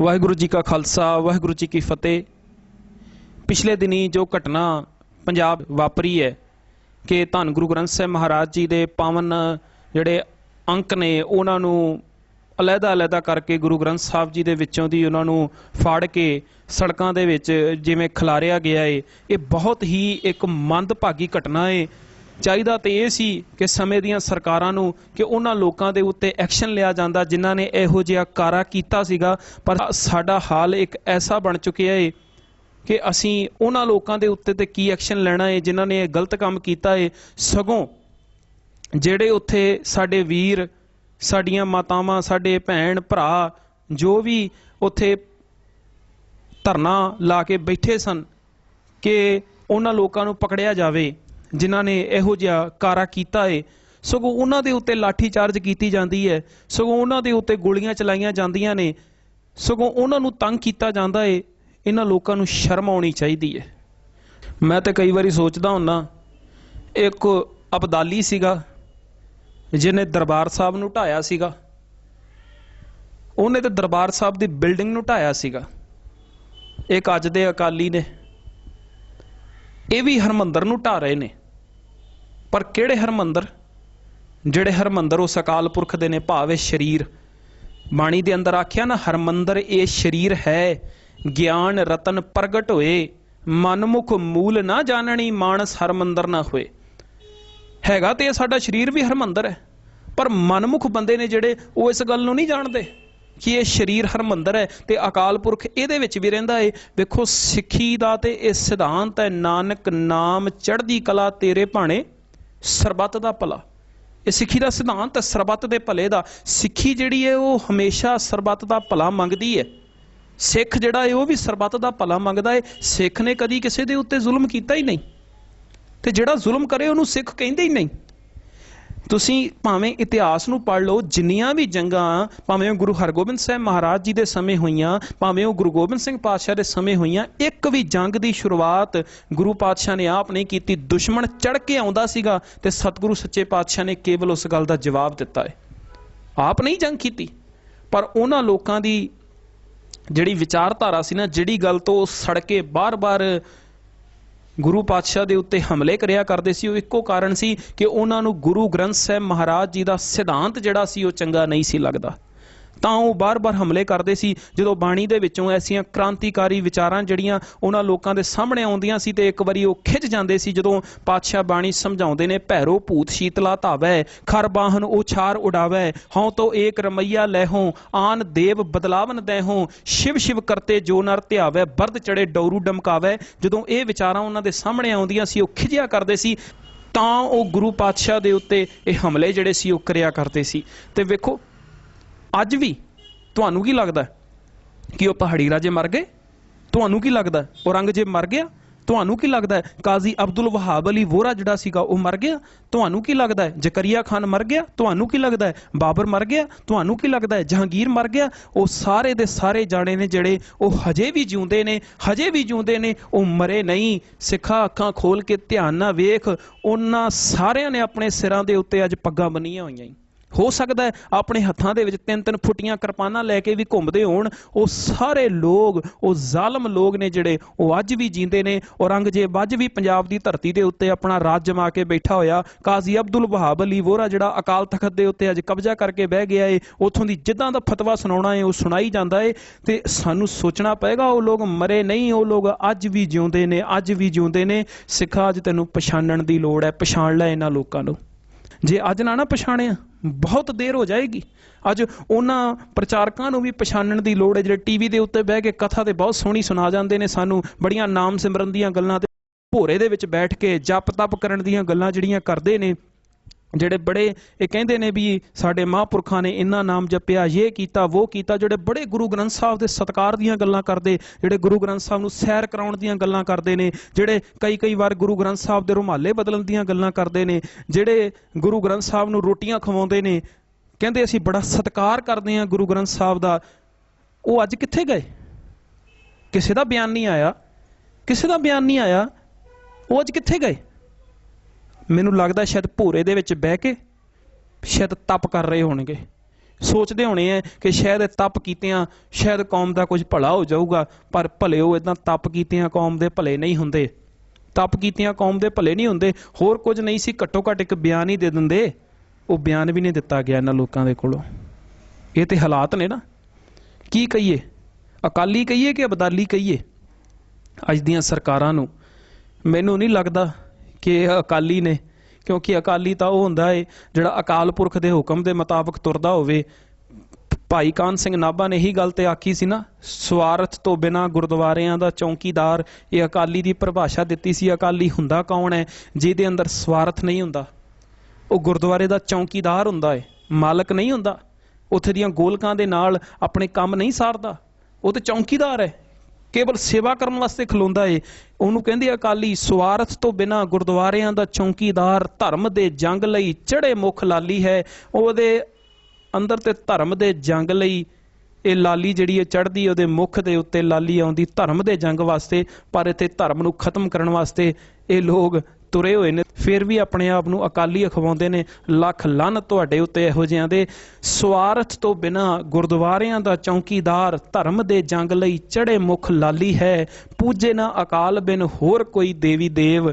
ਵਾਹਿਗੁਰੂ ਜੀ ਕਾ ਖਾਲਸਾ, ਵਾਹਿਗੁਰੂ ਜੀ ਕੀ ਫਤਿਹ। ਪਿਛਲੇ ਦਿਨੀ ਜੋ ਘਟਨਾ ਪੰਜਾਬ ਵਾਪਰੀ ਹੈ ਕਿ ਧੰਨ ਗੁਰੂ ਗ੍ਰੰਥ ਸਾਹਿਬ ਮਹਾਰਾਜ ਜੀ ਦੇ ਪਾਵਨ ਜਿਹੜੇ ਅੰਕ ਨੇ, ਉਹਨਾਂ ਨੂੰ ਅਲੱਗਾ ਅਲੱਗਾ ਕਰਕੇ ਗੁਰੂ ਗ੍ਰੰਥ ਸਾਹਿਬ ਜੀ ਦੇ ਵਿੱਚੋਂ ਦੀ ਉਹਨਾਂ ਨੂੰ ਫਾੜ ਕੇ ਸੜਕਾਂ ਦੇ ਵਿੱਚ ਜਿਵੇਂ ਖਿਲਾਰਿਆ ਗਿਆ ਏ, ਇਹ ਬਹੁਤ ਹੀ ਇੱਕ ਮੰਦਭਾਗੀ ਘਟਨਾ ਏ। ਚਾਹੀਦਾ ਤੇ ਇਹ ਸੀ ਕਿ ਸਮੇਂ ਦੀਆਂ ਸਰਕਾਰਾਂ ਨੂੰ ਕਿ ਉਹਨਾਂ ਲੋਕਾਂ ਦੇ ਉੱਤੇ ਐਕਸ਼ਨ ਲਿਆ ਜਾਂਦਾ ਜਿਨ੍ਹਾਂ ਨੇ ਇਹੋ ਜਿਹਾ ਕਾਰਾ ਕੀਤਾ ਸੀਗਾ। ਪਰ ਸਾਡਾ ਹਾਲ ਇੱਕ ਐਸਾ ਬਣ ਚੁੱਕਿਆ ਏ ਕਿ ਅਸੀਂ ਉਹਨਾਂ ਲੋਕਾਂ ਦੇ ਉੱਤੇ ਤੇ ਕੀ ਐਕਸ਼ਨ ਲੈਣਾ ਏ, ਜਿਨ੍ਹਾਂ ਨੇ ਇਹ ਗਲਤ ਕੰਮ ਕੀਤਾ ਏ, ਸਗੋਂ ਜਿਹੜੇ ਉੱਥੇ ਸਾਡੇ ਵੀਰ, ਸਾਡੀਆਂ ਮਾਤਾਵਾਂ, ਸਾਡੇ ਭੈਣ, ਭਰਾ, ਜੋ ਵੀ ਉੱਥੇ ਧਰਨਾ ਲਾ ਕੇ ਬੈਠੇ ਸਨ ਕਿ ਉਹਨਾਂ ਲੋਕਾਂ ਨੂੰ ਪਕੜਿਆ ਜਾਵੇ। ਜਿਨ੍ਹਾਂ ਨੇ ਇਹੋ ਜਿਹਾ ਕਾਰਾ ਕੀਤਾ ਏ, ਸਗੋਂ ਉਹਨਾਂ ਦੇ ਉੱਤੇ ਲਾਠੀ ਚਾਰਜ ਕੀਤੀ ਜਾਂਦੀ ਹੈ ਸਗੋਂ ਉਹਨਾਂ ਦੇ ਉੱਤੇ ਗੋਲੀਆਂ ਚਲਾਈਆਂ ਜਾਂਦੀਆਂ ਨੇ, ਸਗੋਂ ਉਹਨਾਂ ਨੂੰ ਤੰਗ ਕੀਤਾ ਜਾਂਦਾ ਏ, ਇਹਨਾਂ ਲੋਕਾਂ ਨੂੰ ਸ਼ਰਮ ਆਉਣੀ ਚਾਹੀਦੀ ਹੈ ਮੈਂ ਤਾਂ ਕਈ ਵਾਰੀ ਸੋਚਦਾ ਹੁੰਨਾ ਇੱਕ ਅਬਦਾਲੀ ਸੀਗਾ, ਜਿਹਨੇ ਦਰਬਾਰ ਸਾਹਿਬ ਨੂੰ ਢਾਇਆ ਸੀਗਾ। ਉਹਨੇ ਤੇ ਦਰਬਾਰ ਸਾਹਿਬ ਦੀ ਬਿਲਡਿੰਗ ਨੂੰ ਢਾਇਆ ਸੀਗਾ। ਇੱਕ ਅੱਜ ਦੇ ਅਕਾਲੀ ਨੇ, ਇਹ ਵੀ ਹਰਮੰਦਰ ਨੂੰ ਢਾ ਰਹੇ ਨੇ। ਪਰ ਕਿਹੜੇ ਹਰਮੰਦਰ? ਜਿਹੜੇ ਹਰਮੰਦਰ ਉਸ ਅਕਾਲ ਪੁਰਖ ਦੇ ਨੇ, ਭਾਵੇਂ ਸ਼ਰੀਰ। ਬਾਣੀ ਦੇ ਅੰਦਰ ਆਖਿਆ ਨਾ, ਹਰਮੰਦਰ ਇਹ ਸ਼ਰੀਰ ਹੈ। ਗਿਆਨ, ਰਤਨ ਪ੍ਰਗਟ ਹੋਏ। ਮਨਮੁਖ ਮੂਲ ਨਾ ਜਾਣਣੀ ਮਾਨਸ ਹਰਮੰਦਰ ਨਾ ਹੋਏ। ਹੈਗਾ ਤੇ ਇਹ ਸਾਡਾ ਸਰੀਰ ਵੀ ਹਰਮੰਦਰ ਹੈ। ਪਰ ਮਨਮੁਖ ਬੰਦੇ ਨੇ ਜਿਹੜੇ, ਉਹ ਇਸ ਗੱਲ ਨੂੰ ਨਹੀਂ ਜਾਣਦੇ ਕਿ ਇਹ ਸਰੀਰ ਹਰਮੰਦਰ ਹੈ ਤੇ ਅਕਾਲ ਪੁਰਖ ਇਹਦੇ ਵਿੱਚ ਵੀ ਰਹਿੰਦਾ ਏ। ਵੇਖੋ, ਸਿੱਖੀ ਦਾ ਤੇ ਇਹ ਸਿਧਾਂਤ ਹੈ, ਨਾਨਕ ਨਾਮ ਚੜ੍ਹਦੀ ਕਲਾ ਤੇਰੇ ਭਾਣੇ ਸਰਬੱਤ ਦਾ ਭਲਾ। ਇਹ ਸਿੱਖੀ ਦਾ ਸਿਧਾਂਤ ਹੈ, ਸਰਬੱਤ ਦੇ ਭਲੇ ਦਾ। ਸਿੱਖੀ ਜਿਹੜੀ ਹੈ, ਉਹ ਹਮੇਸ਼ਾ ਸਰਬੱਤ ਦਾ ਭਲਾ ਮੰਗਦੀ ਹੈ। ਸਿੱਖ ਜਿਹੜਾ ਹੈ, ਉਹ ਵੀ ਸਰਬੱਤ ਦਾ ਭਲਾ ਮੰਗਦਾ ਹੈ। ਸਿੱਖ ਨੇ ਕਦੀ ਕਿਸੇ ਦੇ ਉੱਤੇ ਜ਼ੁਲਮ ਕੀਤਾ ਹੀ ਨਹੀਂ। ਤੇ ਜਿਹੜਾ ਜ਼ੁਲਮ ਕਰੇ, ਉਹਨੂੰ ਸਿੱਖ ਕਹਿੰਦੇ ਹੀ ਨਹੀਂ। ਤੁਸੀਂ ਭਾਵੇਂ ਇਤਿਹਾਸ ਨੂੰ ਪੜ੍ਹ ਲਓ, ਜਿੰਨੀਆਂ ਵੀ ਜੰਗਾਂ, ਭਾਵੇਂ ਉਹ ਗੁਰੂ ਹਰਗੋਬਿੰਦ ਸਾਹਿਬ ਮਹਾਰਾਜ ਜੀ ਦੇ ਸਮੇਂ ਹੋਈਆਂ, ਭਾਵੇਂ ਉਹ ਗੁਰੂ ਗੋਬਿੰਦ ਸਿੰਘ ਪਾਤਸ਼ਾਹ ਦੇ ਸਮੇਂ ਹੋਈਆਂ, ਇੱਕ ਵੀ ਜੰਗ ਦੀ ਸ਼ੁਰੂਆਤ ਗੁਰੂ ਪਾਤਸ਼ਾਹ ਨੇ ਆਪ ਨਹੀਂ ਕੀਤੀ। ਦੁਸ਼ਮਣ ਚੜ ਕੇ ਆਉਂਦਾ ਸੀਗਾ ਤੇ ਸਤਿਗੁਰੂ ਸੱਚੇ ਪਾਤਸ਼ਾਹ ਨੇ ਕੇਵਲ ਉਸ ਗੱਲ ਦਾ ਜਵਾਬ ਦਿੱਤਾ ਹੈ। ਆਪ ਨਹੀਂ ਜੰਗ ਕੀਤੀ, ਪਰ ਉਹਨਾਂ ਲੋਕਾਂ ਦੀ ਜਿਹੜੀ ਵਿਚਾਰਧਾਰਾ ਸੀ ਨਾ, ਜਿਹੜੀ ਗੱਲ ਤੋਂ ਉਹ ਸੜਕੇ ਬਾਰ-ਬਾਰ ਗੁਰੂ ਪਾਤਸ਼ਾਹ ਦੇ ਉੱਤੇ ਹਮਲੇ ਕਰਿਆ ਕਰਦੇ ਸੀ, ਉਹ ਇੱਕੋ ਕਾਰਨ ਸੀ ਕਿ ਉਹਨਾਂ ਨੂੰ ਗੁਰੂ ਗ੍ਰੰਥ ਸਾਹਿਬ ਮਹਾਰਾਜ ਜੀ ਦਾ ਸਿਧਾਂਤ ਜਿਹੜਾ ਸੀ, ਉਹ ਚੰਗਾ ਨਹੀਂ ਸੀ ਲੱਗਦਾ। ਤਾਂ ਉਹ ਬਾਰ-ਬਾਰ ਹਮਲੇ ਕਰਦੇ ਸੀ। ਜਦੋਂ ਬਾਣੀ ਦੇ ਵਿੱਚੋਂ ਐਸੀਆਂ ਕ੍ਰਾਂਤੀਕਾਰੀ ਵਿਚਾਰਾਂ ਜਿਹੜੀਆਂ ਉਹਨਾਂ ਲੋਕਾਂ ਦੇ ਸਾਹਮਣੇ ਆਉਂਦੀਆਂ ਸੀ ਤੇ ਇੱਕ ਵਾਰੀ ਉਹ ਖਿੱਚ ਜਾਂਦੇ ਸੀ, ਜਦੋਂ ਪਾਤਸ਼ਾਹ ਬਾਣੀ ਸਮਝਾਉਂਦੇ ਨੇ, ਭੈਰੋ, ਭੂਤ ਸ਼ੀਤਲਾ ਧਾਵੈ ਖਰਬਾਹਨ ਉਛਾਰ ਉਡਾਵੈ, ਹਉ ਤੋ ਏਕ ਰਮਈਆ ਲੈਹੋਂ ਆਨ ਦੇਵ ਬਦਲਾਵਨ ਦੇਹੋਂ ਸ਼ਿਵ ਸ਼ਿਵ ਕਰਤੇ ਜੋ ਨਰ ਧਿਆਵੈ ਬਰਦ ਚੜੇ ਡੌਰੂ ਡਮਕਾਵੈ। ਜਦੋਂ ਇਹ ਵਿਚਾਰਾਂ ਉਹਨਾਂ ਦੇ ਸਾਹਮਣੇ ਆਉਂਦੀਆਂ ਸੀ, ਉਹ ਖਿਜਿਆ ਕਰਦੇ ਸੀ, ਤਾਂ ਉਹ ਗੁਰੂ ਪਾਤਸ਼ਾਹ ਦੇ ਉੱਤੇ ਇਹ ਹਮਲੇ ਜਿਹੜੇ ਸੀ, ਉਹ ਕਰਿਆ ਕਰਦੇ ਸੀ। ਤੇ ਵੇਖੋ ਅੱਜ ਵੀ ਤੁਹਾਨੂੰ ਕੀ ਲੱਗਦਾ ਕਿ ਉਹ ਪਹਾੜੀ ਰਾਜੇ ਮਰ ਗਏ? ਤੁਹਾਨੂੰ ਕੀ ਲੱਗਦਾ ਔਰੰਗਜ਼ੇਬ ਮਰ ਗਿਆ? ਤੁਹਾਨੂੰ ਕੀ ਲੱਗਦਾ ਕਾਜ਼ੀ ਅਬਦੁਲ ਵਹਾਬ ਅਲੀ ਵੋਰਾ ਜਿਹੜਾ ਸੀਗਾ, ਉਹ ਮਰ ਗਿਆ? ਤੁਹਾਨੂੰ ਕੀ ਲੱਗਦਾ ਜ਼ਕਰੀਆ ਖਾਨ ਮਰ ਗਿਆ? ਤੁਹਾਨੂੰ ਕੀ ਲੱਗਦਾ ਬਾਬਰ ਮਰ ਗਿਆ? ਤੁਹਾਨੂੰ ਕੀ ਲੱਗਦਾ ਜਹਾਂਗੀਰ ਮਰ ਗਿਆ? ਉਹ ਸਾਰੇ ਦੇ ਸਾਰੇ ਜਾਣੇ ਨੇ ਜਿਹੜੇ ਉਹ ਹਜੇ ਵੀ ਜਿਉਂਦੇ ਨੇ, ਹਜੇ ਵੀ ਜਿਉਂਦੇ ਨੇ, ਉਹ ਮਰੇ ਨਹੀਂ। ਸਿੱਖਾ ਅੱਖਾਂ ਖੋਲ ਕੇ ਧਿਆਨ ਨਾਲ ਵੇਖ, ਉਹਨਾਂ ਸਾਰਿਆਂ ਨੇ ਆਪਣੇ ਸਿਰਾਂ ਦੇ ਉੱਤੇ ਅੱਜ ਪੱਗਾਂ ਬੰਨੀਆਂ ਹੋਈਆਂ ਹੋ ਸਕਦਾ ਆਪਣੇ ਹੱਥਾਂ ਦੇ ਵਿੱਚ ਤਿੰਨ ਤਿੰਨ ਫੁੱਟੀਆਂ ਕਿਰਪਾਨਾਂ ਲੈ ਕੇ ਵੀ ਘੁੰਮਦੇ ਹੋਣ। ਉਹ ਸਾਰੇ ਲੋਕ, ਉਹ ਜ਼ਾਲਮ ਲੋਕ ਨੇ ਜਿਹੜੇ, ਉਹ ਅੱਜ ਵੀ ਜੀਂਦੇ ਨੇ। ਔਰੰਗਜ਼ੇਬ ਅੱਜ ਵੀ ਪੰਜਾਬ ਦੀ ਧਰਤੀ ਦੇ ਉੱਤੇ ਆਪਣਾ ਰਾਜ ਜਮਾ ਕੇ ਬੈਠਾ ਹੋਇਆ। ਕਾਜ਼ੀ ਅਬਦੁਲ ਵਹਾਬ ਅਲੀ ਵੋਰਾ ਜਿਹੜਾ ਅਕਾਲ ਤਖਤ ਦੇ ਉੱਤੇ ਅੱਜ ਕਬਜ਼ਾ ਕਰਕੇ ਬਹਿ ਗਿਆ ਏ, ਉਥੋਂ ਦੀ ਜਿੱਦਾਂ ਦਾ ਫਤਵਾ ਸੁਣਾਉਣਾ ਏ, ਉਹ ਸੁਣਾਈ ਜਾਂਦਾ ਏ। ਤੇ ਸਾਨੂੰ ਸੋਚਣਾ ਪਏਗਾ, ਉਹ ਲੋਕ ਮਰੇ ਨਹੀਂ, ਉਹ ਲੋਕ ਅੱਜ ਵੀ ਜਿਉਂਦੇ ਨੇ, ਅੱਜ ਵੀ ਜਿਉਂਦੇ ਨੇ। ਸਿੱਖਾ ਅੱਜ ਤੈਨੂੰ ਪਛਾਣਨ ਦੀ ਲੋੜ ਹੈ, ਪਛਾਣ ਲੈ ਇਹਨਾਂ ਲੋਕਾਂ ਨੂੰ। ਜੇ ਅੱਜ ਨਾ ਨਾ ਪਛਾਣਿਆ, ਬਹੁਤ ਦੇਰ ਹੋ ਜਾਏਗੀ। ਅੱਜ ਉਹਨਾਂ ਪ੍ਰਚਾਰਕਾਂ ਨੂੰ ਵੀ ਪਛਾਣਨ ਦੀ ਲੋੜ ਹੈ, ਜਿਹੜੇ ਟੀਵੀ ਦੇ ਉੱਤੇ ਬਹਿ ਕੇ ਕਥਾ ਤੇ ਬਹੁਤ ਸੋਹਣੀ ਸੁਣਾ ਜਾਂਦੇ ਨੇ, ਸਾਨੂੰ ਬੜੀਆਂ ਨਾਮ ਸਿਮਰਨ ਦੀਆਂ ਗੱਲਾਂ ਤੇ ਭੋਰੇ ਦੇ ਵਿੱਚ ਬੈਠ ਕੇ ਜਪ ਤਪ ਕਰਨ ਦੀਆਂ ਗੱਲਾਂ ਜਿਹੜੀਆਂ ਕਰਦੇ ਨੇ। ਜਿਹੜੇ ਬੜੇ, ਇਹ ਕਹਿੰਦੇ ਨੇ ਵੀ ਸਾਡੇ ਮਹਾਂਪੁਰਖਾਂ ਨੇ ਇੰਨਾ ਨਾਮ ਜਪਿਆ ਇਹ ਕੀਤਾ ਉਹ ਕੀਤਾ, ਜਿਹੜੇ ਬੜੇ ਗੁਰੂ ਗ੍ਰੰਥ ਸਾਹਿਬ ਦੇ ਸਤਕਾਰ ਦੀਆਂ ਗੱਲਾਂ ਕਰਦੇ, ਜਿਹੜੇ ਗੁਰੂ ਗ੍ਰੰਥ ਸਾਹਿਬ ਨੂੰ ਸੈਰ ਕਰਾਉਣ ਦੀਆਂ ਗੱਲਾਂ ਕਰਦੇ ਨੇ, ਜਿਹੜੇ ਕਈ ਕਈ ਵਾਰ ਗੁਰੂ ਗ੍ਰੰਥ ਸਾਹਿਬ ਦੇ ਰੁਮਾਲੇ ਬਦਲਣ ਦੀਆਂ ਗੱਲਾਂ ਕਰਦੇ ਨੇ, ਜਿਹੜੇ ਗੁਰੂ ਗ੍ਰੰਥ ਸਾਹਿਬ ਨੂੰ ਰੋਟੀਆਂ ਖਵਾਉਂਦੇ ਨੇ, ਕਹਿੰਦੇ ਅਸੀਂ ਬੜਾ ਸਤਕਾਰ ਕਰਦੇ ਹਾਂ ਗੁਰੂ ਗ੍ਰੰਥ ਸਾਹਿਬ ਦਾ। ਉਹ ਅੱਜ ਕਿੱਥੇ ਗਏ? ਕਿਸੇ ਦਾ ਬਿਆਨ ਨਹੀਂ ਆਇਆ? ਕਿਸੇ ਦਾ ਬਿਆਨ ਨਹੀਂ ਆਇਆ? ਉਹ ਅੱਜ ਕਿੱਥੇ ਗਏ? ਮੈਨੂੰ ਲੱਗਦਾ ਸ਼ਾਇਦ ਭੂਰੇ ਦੇ ਵਿੱਚ ਬਹਿ ਕੇ ਸ਼ਾਇਦ ਤਪ ਕਰ ਰਹੇ ਹੋਣਗੇ। ਸੋਚਦੇ ਹੋਣੇ ਆ ਕਿ ਸ਼ਾਇਦ ਇਹ ਤਪ ਕੀਤਿਆਂ ਸ਼ਾਇਦ ਕੌਮ ਦਾ ਕੁਝ ਭਲਾ ਹੋ ਜਾਊਗਾ, ਪਰ ਭਲੇ ਉਹ ਇਦਾਂ ਤਪ ਕੀਤਿਆਂ ਕੌਮ ਦੇ ਭਲੇ ਨਹੀਂ ਹੁੰਦੇ। ਤਪ ਕੀਤਿਆਂ ਕੌਮ ਦੇ ਭਲੇ ਨਹੀਂ ਹੁੰਦੇ, ਹੋਰ ਕੁਝ ਨਹੀਂ ਸੀ, ਘੱਟੋ ਘੱਟ ਇੱਕ ਬਿਆਨ ਹੀ ਦੇ ਦਿੰਦੇ। ਉਹ ਬਿਆਨ ਵੀ ਨਹੀਂ ਦਿੱਤਾ ਗਿਆ ਇਹਨਾਂ ਲੋਕਾਂ ਦੇ ਕੋਲੋਂ। ਇਹ ਤੇ ਹਾਲਾਤ ਨੇ ਨਾ। ਕੀ ਕਹੀਏ? ਅਕਾਲੀ ਕਹੀਏ ਕਿ ਅਬਦਾਲੀ ਕਹੀਏ? ਅੱਜ ਦੀਆਂ ਸਰਕਾਰਾਂ ਨੂੰ ਮੈਨੂੰ ਨਹੀਂ ਲੱਗਦਾ ਕਿ ਇਹ ਅਕਾਲੀ ਨੇ, ਕਿਉਂਕਿ ਅਕਾਲੀ ਤਾਂ ਉਹ ਹੁੰਦਾ ਏ ਜਿਹੜਾ ਅਕਾਲ ਪੁਰਖ ਦੇ ਹੁਕਮ ਦੇ ਮੁਤਾਬਕ ਤੁਰਦਾ ਹੋਵੇ। ਭਾਈ ਕਾਨ ਸਿੰਘ ਨਾਭਾ ਨੇ ਇਹੀ ਗੱਲ ਤੇ ਆਖੀ ਸੀ ਨਾ, ਸਵਾਰਥ ਤੋਂ ਬਿਨਾ ਗੁਰਦੁਆਰਿਆਂ ਦਾ ਚੌਕੀਦਾਰ ਇਹ ਅਕਾਲੀ ਦੀ ਪਰਿਭਾਸ਼ਾ ਦਿੱਤੀ ਸੀ, ਅਕਾਲੀ ਹੁੰਦਾ ਕੌਣ ਹੈ, ਜਿਹਦੇ ਅੰਦਰ ਸਵਾਰਥ ਨਹੀਂ ਹੁੰਦਾ। ਉਹ ਗੁਰਦੁਆਰੇ ਦਾ ਚੌਕੀਦਾਰ ਹੁੰਦਾ ਏ, ਮਾਲਕ ਨਹੀਂ ਹੁੰਦਾ। ਉੱਥੇ ਦੀਆਂ ਗੋਲਕਾਂ ਦੇ ਨਾਲ ਆਪਣੇ ਕੰਮ ਨਹੀਂ ਸਾਰਦਾ, ਉਹ ਤੇ ਚੌਕੀਦਾਰ ਹੈ। ਕੇਵਲ ਸੇਵਾ ਕਰਨ ਵਾਸਤੇ ਖਲੋਂਦਾ ਏ। ਉਹਨੂੰ ਕਹਿੰਦੇ ਅਕਾਲੀ, ਸਵਾਰਥ ਤੋਂ ਬਿਨਾ ਗੁਰਦੁਆਰਿਆਂ ਦਾ ਚੌਂਕੀਦਾਰ ਧਰਮ ਦੇ ਜੰਗ ਲਈ ਚੜੇ ਮੁਖ ਲਾਲੀ ਹੈ। ਉਹਦੇ ਅੰਦਰ ਤੇ ਧਰਮ ਦੇ ਜੰਗ ਲਈ ਇਹ ਲਾਲੀ ਜਿਹੜੀ ਹੈ ਚੜਦੀ ਉਹਦੇ ਮੁਖ ਦੇ ਉੱਤੇ ਲਾਲੀ ਆਉਂਦੀ ਧਰਮ ਦੇ ਜੰਗ ਵਾਸਤੇ। ਪਰ ਇੱਥੇ ਧਰਮ ਨੂੰ ਖਤਮ ਕਰਨ ਵਾਸਤੇ ਇਹ ਲੋਕ ਤੁਰੇ ਹੋਏ ਨੇ, ਫਿਰ ਵੀ ਆਪਣੇ ਆਪ ਨੂੰ ਅਕਾਲੀ ਅਖਵਾਉਂਦੇ ਨੇ। ਲੱਖ ਲੰਨ ਤੁਹਾਡੇ ਉੱਤੇ ਇਹੋ ਜਿਹਾਂ ਦੇ। ਸਵਾਰਥ ਤੋਂ ਬਿਨਾ ਗੁਰਦੁਆਰਿਆਂ ਦਾ ਚੌਕੀਦਾਰ ਧਰਮ ਦੇ ਜੰਗ ਲਈ ਚੜੇ ਮੁਖ ਲਾਲੀ ਹੈ। ਪੂਜੇ ਨਾ ਅਕਾਲ ਬਿਨ ਹੋਰ ਕੋਈ ਦੇਵੀ ਦੇਵ।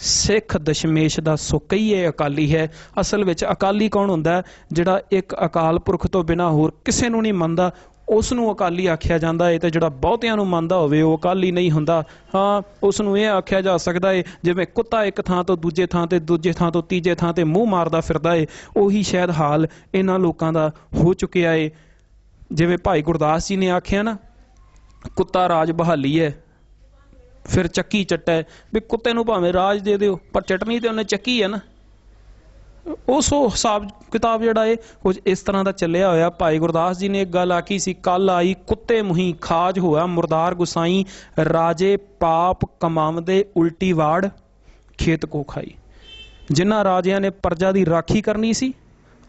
ਸਿੱਖ ਦਸ਼ਮੇਸ਼ ਦਾ ਸੁਕਈਏ ਅਕਾਲੀ ਹੈ। ਅਸਲ ਵਿੱਚ ਅਕਾਲੀ ਕੌਣ ਹੁੰਦਾ? ਜਿਹੜਾ ਇੱਕ ਅਕਾਲ ਪੁਰਖ ਤੋਂ ਬਿਨਾ ਹੋਰ ਕਿਸੇ ਨੂੰ ਨਹੀਂ ਮੰਨਦਾ। ਉਸ ਨੂੰ ਅਕਾਲੀ ਆਖਿਆ ਜਾਂਦਾ ਹੈ ਤੇ ਜਿਹੜਾ ਬਹੁਤਿਆਂ ਨੂੰ ਮੰਨਦਾ ਹੋਵੇ ਉਹ ਅਕਾਲੀ ਨਹੀਂ ਹੁੰਦਾ। ਹਾਂ ਉਸ ਨੂੰ ਇਹ ਆਖਿਆ ਜਾ ਸਕਦਾ ਹੈ ਜਿਵੇਂ ਕੁੱਤਾ ਇੱਕ ਥਾਂ ਤੋਂ ਦੂਜੇ ਥਾਂ ਤੇ ਦੂਜੇ ਥਾਂ ਤੋਂ ਤੀਜੇ ਥਾਂ ਤੇ ਮੂੰਹ ਮਾਰਦਾ ਫਿਰਦਾ ਹੈ ਉਹੀ ਸ਼ਾਇਦ ਹਾਲ ਇਹਨਾਂ ਲੋਕਾਂ ਦਾ ਹੋ ਚੁੱਕਿਆ ਹੈ ਜਿਵੇਂ ਭਾਈ ਗੁਰਦਾਸ ਜੀ ਨੇ ਆਖਿਆ ਨਾ, ਕੁੱਤਾ ਰਾਜ ਬਹਾਲੀ ਹੈ ਫਿਰ ਚੱਕੀ ਚੱਟਾ। ਹੈ ਵੀ ਕੁੱਤੇ ਨੂੰ ਭਾਵੇਂ ਰਾਜ ਦੇ ਦਿਓ, ਪਰ ਚਟਣੀ ਤੇ ਉਹਨੇ ਚੱਕੀ ਹੈ ਨਾ। ਉਸ ਹਿਸਾਬ ਕਿਤਾਬ ਜਿਹੜਾ ਏ, ਕੁਝ ਇਸ ਤਰ੍ਹਾਂ ਦਾ ਚੱਲਿਆ ਹੋਇਆ। ਭਾਈ ਗੁਰਦਾਸ ਜੀ ਨੇ ਇੱਕ ਗੱਲ ਆਖੀ ਸੀ ਕੱਲ ਆਈ ਕੁੱਤੇ ਮੁਹੀ ਖਾਜ ਹੋਇਆ ਮੁਰਦਾਰ ਗੁਸਾਈ, ਰਾਜੇ ਪਾਪ ਕਮਾਵਦੇ ਉਲਟੀ ਵਾੜ, ਖੇਤ ਕੋ ਖਾਈ। ਜਿਨ੍ਹਾਂ ਰਾਜਿਆਂ ਨੇ ਪਰਜਾ ਦੀ ਰਾਖੀ ਕਰਨੀ ਸੀ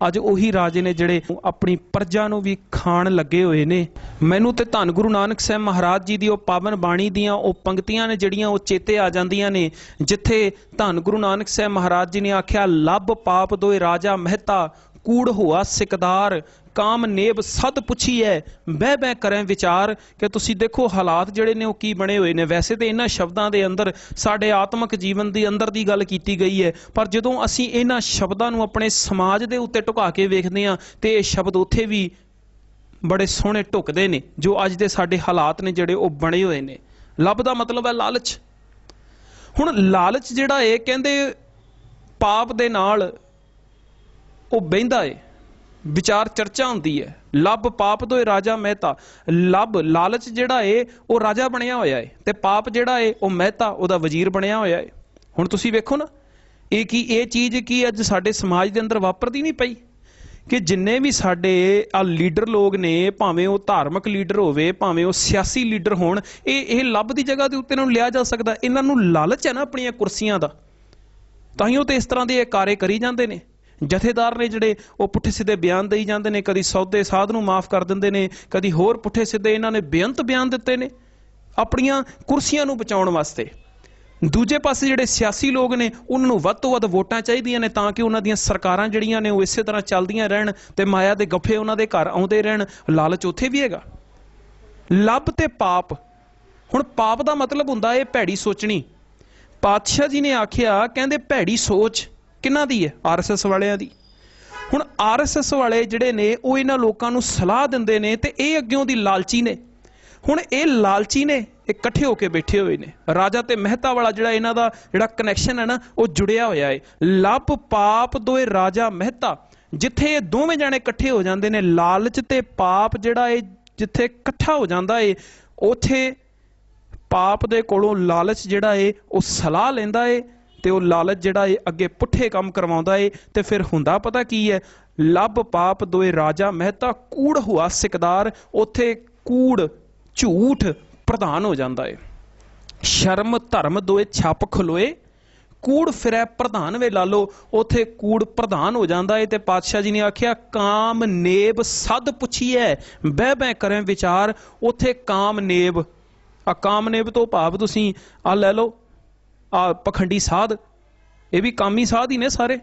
ਅੱਜ ਉਹੀ ਰਾਜੇ ਨੇ ਜਿਹੜੇ ਆਪਣੀ ਪਰਜਾ ਨੂੰ ਵੀ ਖਾਣ ਲੱਗੇ ਹੋਏ ਨੇ। ਮੈਨੂੰ ਤੇ ਧੰਨ ਗੁਰੂ ਨਾਨਕ ਸਾਹਿਬ ਮਹਾਰਾਜ ਜੀ ਦੀ ਉਹ ਪਾਵਨ ਬਾਣੀ ਦੀਆਂ ਉਹ ਪੰਕਤੀਆਂ ਨੇ ਜਿਹੜੀਆਂ ਉਹ ਚੇਤੇ ਆ ਜਾਂਦੀਆਂ ਨੇ, ਜਿੱਥੇ ਧੰਨ ਗੁਰੂ ਨਾਨਕ ਸਾਹਿਬ ਮਹਾਰਾਜ ਜੀ ਨੇ ਆਖਿਆ, ਲੱਭ ਪਾਪ ਦੋਏ ਰਾਜਾ ਮਹਿਤਾ ਕੂੜ ਹੋਆ, ਸਿਕਦਾਰ, ਕਾਮ ਨੇਬ ਸਦ ਪੁੱਛੀ ਹੈ ਬਹਿ ਬਹਿ ਕਰੇ ਵਿਚਾਰ ਕਿ ਤੁਸੀਂ ਦੇਖੋ ਹਾਲਾਤ ਜਿਹੜੇ ਨੇ, ਉਹ ਕੀ ਬਣੇ ਹੋਏ ਨੇ। ਵੈਸੇ ਤੇ ਇਹਨਾਂ ਸ਼ਬਦਾਂ ਦੇ ਅੰਦਰ ਸਾਡੇ ਆਤਮਿਕ ਜੀਵਨ ਦੀ ਅੰਦਰ ਦੀ ਗੱਲ ਕੀਤੀ ਗਈ ਹੈ ਪਰ ਜਦੋਂ ਅਸੀਂ ਇਹਨਾਂ ਸ਼ਬਦਾਂ ਨੂੰ ਆਪਣੇ ਸਮਾਜ ਦੇ ਉੱਤੇ ਢੁਕਾ ਕੇ ਵੇਖਦੇ ਹਾਂ, ਤੇ ਇਹ ਸ਼ਬਦ ਉੱਥੇ ਵੀ ਬੜੇ ਸੋਹਣੇ ਢੁਕਦੇ ਨੇ, ਜੋ ਅੱਜ ਦੇ ਸਾਡੇ ਹਾਲਾਤ ਨੇ ਜਿਹੜੇ, ਉਹ ਬਣੇ ਹੋਏ ਨੇ। ਲੱਭ ਦਾ ਮਤਲਬ ਹੈ ਲਾਲਚ। ਹੁਣ ਲਾਲਚ ਜਿਹੜਾ ਇਹ ਕਹਿੰਦੇ ਪਾਪ ਦੇ ਨਾਲ ਉਹ ਬਹਿੰਦਾ ਏ। ਵਿਚਾਰ ਚਰਚਾ ਹੁੰਦੀ ਹੈ ਲੱਭ ਪਾਪ ਤੋਂ ਰਾਜਾ ਮਹਿਤਾ। ਲੱਭ ਲਾਲਚ ਜਿਹੜਾ ਏ, ਉਹ ਰਾਜਾ ਬਣਿਆ ਹੋਇਆ ਏ। ਤੇ ਪਾਪ ਜਿਹੜਾ ਏ, ਉਹ ਮਹਿਤਾ, ਉਹਦਾ ਵਜ਼ੀਰ ਬਣਿਆ ਹੋਇਆ ਏ। ਹੁਣ ਤੁਸੀਂ ਵੇਖੋ ਨਾ, ਇਹ ਕੀ, ਇਹ ਚੀਜ਼ ਕੀ ਅੱਜ ਸਾਡੇ ਸਮਾਜ ਦੇ ਅੰਦਰ ਵਾਪਰਦੀ ਨਹੀਂ ਪਈ? ਕਿ ਜਿੰਨੇ ਵੀ ਸਾਡੇ ਆ ਲੀਡਰ ਲੋਕ ਨੇ, ਭਾਵੇਂ ਉਹ ਧਾਰਮਿਕ ਲੀਡਰ ਹੋਵੇ, ਭਾਵੇਂ ਉਹ ਸਿਆਸੀ ਲੀਡਰ ਹੋਣ, ਇਹ ਇਹ ਲੱਭ ਦੀ ਜਗ੍ਹਾ ਦੇ ਉੱਤੇ ਇਹਨਾਂ ਨੂੰ ਲਿਆ ਜਾ ਸਕਦਾ। ਇਹਨਾਂ ਨੂੰ ਲਾਲਚ ਹੈ ਨਾ ਆਪਣੀਆਂ ਕੁਰਸੀਆਂ ਦਾ। ਤਾਂ ਹੀ ਉਹ ਤੇ ਇਸ ਤਰ੍ਹਾਂ ਦੇ ਇਹ ਕਾਰੇ ਕਰੀ ਜਾਂਦੇ ਨੇ। ਜਥੇਦਾਰ ਨੇ ਜਿਹੜੇ ਉਹ ਪੁੱਠੇ ਸਿੱਧੇ ਬਿਆਨ ਦੇਈ ਜਾਂਦੇ ਨੇ, ਕਦੀ ਸੌਦੇ ਸਾਧ ਨੂੰ ਮਾਫ ਕਰ ਦਿੰਦੇ ਨੇ, ਕਦੀ ਹੋਰ ਪੁੱਠੇ ਸਿੱਧੇ ਇਹਨਾਂ ਨੇ ਬੇਅੰਤ ਬਿਆਨ ਦਿੱਤੇ ਨੇ ਆਪਣੀਆਂ ਕੁਰਸੀਆਂ ਨੂੰ ਬਚਾਉਣ ਵਾਸਤੇ। ਦੂਜੇ ਪਾਸੇ ਜਿਹੜੇ ਸਿਆਸੀ ਲੋਕ ਨੇ, ਉਹਨਾਂ ਨੂੰ ਵੱਧ ਤੋਂ ਵੱਧ ਵੋਟਾਂ ਚਾਹੀਦੀਆਂ ਨੇ ਤਾਂ ਕਿ ਉਹਨਾਂ ਦੀਆਂ ਸਰਕਾਰਾਂ ਜਿਹੜੀਆਂ ਨੇ ਉਹ ਇਸੇ ਤਰ੍ਹਾਂ ਚੱਲਦੀਆਂ ਰਹਿਣ ਤੇ ਮਾਇਆ ਦੇ ਗੱਫੇ ਉਹਨਾਂ ਦੇ ਘਰ ਆਉਂਦੇ ਰਹਿਣ, ਲਾਲਚ ਉੱਥੇ ਵੀ ਹੈਗਾ। ਲੱਭ ਤੇ ਪਾਪ। ਹੁਣ ਪਾਪ ਦਾ ਮਤਲਬ ਹੁੰਦਾ ਹੈ ਭੈੜੀ ਸੋਚਣੀ। ਪਾਤਸ਼ਾਹ ਜੀ ਨੇ ਆਖਿਆ, ਕਹਿੰਦੇ ਭੈੜੀ ਸੋਚ ਕਿਹਨਾਂ ਦੀ ਹੈ? ਆਰਐਸਐਸ ਵਾਲਿਆਂ ਦੀ। ਹੁਣ ਆਰਐਸਐਸ ਵਾਲੇ ਜਿਹੜੇ ਨੇ, ਉਹ ਇਹਨਾਂ ਲੋਕਾਂ ਨੂੰ ਸਲਾਹ ਦਿੰਦੇ ਨੇ ਤੇ ਇਹ ਅੱਗਿਓਂ ਦੀ ਲਾਲਚੀ ਨੇ। ਹੁਣ ਇਹ ਲਾਲਚੀ ਨੇ, ਇਹ ਇਕੱਠੇ ਹੋ ਕੇ ਬੈਠੇ ਹੋਏ ਨੇ। ਰਾਜਾ ਤੇ ਮਹਿਤਾ ਵਾਲਾ ਜਿਹੜਾ ਇਹਨਾਂ ਦਾ ਜਿਹੜਾ ਕਨੈਕਸ਼ਨ ਹੈ ਨਾ, ਉਹ ਜੁੜਿਆ ਹੋਇਆ ਹੈ ਲੱਭ ਪਾਪ ਦੋਏ ਰਾਜਾ ਮਹਿਤਾ। ਜਿੱਥੇ ਇਹ ਦੋਵੇਂ ਜਾਣੇ ਇਕੱਠੇ ਹੋ ਜਾਂਦੇ ਨੇ, ਲਾਲਚ ਤੇ ਪਾਪ ਜਿਹੜਾ ਇਹ ਜਿੱਥੇ ਇਕੱਠਾ ਹੋ ਜਾਂਦਾ ਏ, ਉਥੇ ਪਾਪ ਦੇ ਕੋਲੋਂ ਲਾਲਚ ਜਿਹੜਾ ਏ, ਉਹ ਸਲਾਹ ਲੈਂਦਾ ਏ। ਤੇ ਉਹ ਲਾਲਚ ਜਿਹੜਾ ਏ ਅੱਗੇ ਪੁੱਠੇ ਕੰਮ ਕਰਵਾਉਂਦਾ ਏ, ਤੇ ਫਿਰ ਹੁੰਦਾ ਪਤਾ ਕੀ ਹੈ ਲੱਭ ਪਾਪ ਦੋਏ ਰਾਜਾ ਮਹਿਤਾ ਕੂੜ ਹੁਆ ਸਿਕਦਾਰ, ਉਥੇ ਕੂੜ ਝੂਠ ਪ੍ਰਧਾਨ ਹੋ ਜਾਂਦਾ ਏ। ਸ਼ਰਮ ਧਰਮ ਦੋਏ ਛੱਪ ਖਲੋਏ, ਕੂੜ ਫਿਰੈ ਪ੍ਰਧਾਨ ਵੇ ਲਾਲੋ, ਉਥੇ ਕੂੜ ਪ੍ਰਧਾਨ ਹੋ ਜਾਂਦਾ ਏ ਤੇ ਪਾਤਸ਼ਾਹ ਜੀ ਨੇ ਆਖਿਆ, ਕਾਮ ਨੇਬ ਸਦ ਪੁੱਛੀਐ, ਬਹਿ ਬਹਿ ਕਰੇ ਵਿਚਾਰ, ਉਥੇ ਕਾਮ ਨੇਬ। ਆ ਕਾਮ ਨੇਬ ਤੋਂ ਭਾਵ ਤੁਸੀਂ ਆ ਲੈ ਲਓ ਆ ਪਖੰਡੀ ਸਾਧ, ਇਹ ਵੀ ਕਾਮੀ ਸਾਧ ਹੀ ਨੇ ਸਾਰੇ।